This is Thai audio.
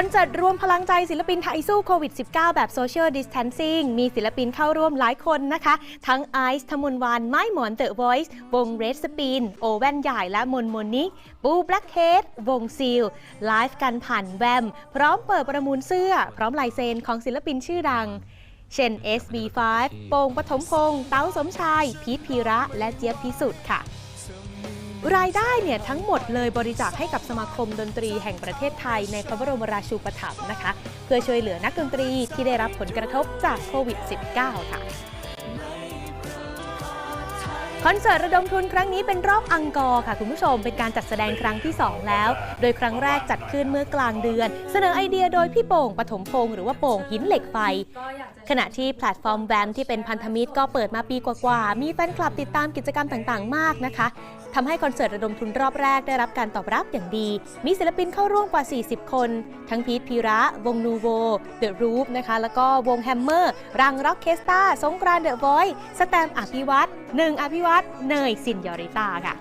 อนเสิร์ตรวมพลังใจศิลปินไทยสู้โควิด -19 แบบ Social Distancing มีศิลปินเข้าร่วมหลายคนนะคะ ทั้งไอซ์ธมุนวาน ไม้หมอนเดอะ Voice วง Red Spin โอแว่นใหญ่และมนมนนิบูแบล็กเฮดวงซิล ไลฟ์กันผ่านแวม พร้อมเปิดประมูลเสื้อ พร้อมลายเซ็นของศิลปินชื่อดัง เช่น SB5 โป่งปฐมพงษ์เต้าสมชาย พีทพีระ และเจี๊ยบพิสุทธิ์ค่ะ รายได้เนี่ยทั้งหมดเลยบริจาคให้กับสมาคมดนตรีแห่งประเทศไทยในพระบรมราชูปถัมภ์นะคะ เพื่อช่วยเหลือนักดนตรีที่ได้รับผลกระทบจากโควิด -19 ค่ะคอนเสิร์ตระดมทุนครั้งนี้เป็นรอบอังกอร์ค่ะ คุณผู้ชมเป็นการจัดแสดงครั้งที่ 2 แล้ว โดยครั้งแรกจัดขึ้นเมื่อกลางเดือน เสนอไอเดียโดยพี่โป่งปฐมพงศ์หรือว่าโป่งหินเหล็กไฟ ขณะที่แพลตฟอร์มแวมที่เป็นพันธมิตรก็เปิดมาปีกว่าๆมีแฟนคลับติดตามกิจกรรมต่างๆ มากนะคะทำให้คอนเสิร์ตระดมทุนรอบแรกได้รับการตอบรับอย่างดี มีศิลปินเข้าร่วมกว่า 40 คน ทั้งพีทพีระ วงนูโว เดอะรูฟนะคะ แล้วก็วงแฮมเมอร์ รังร็อกเคสตาสงกรานเดอะบอย สแตมอภิวัตหนึ่งอภิวัตเนยซินยอริตาค่ะ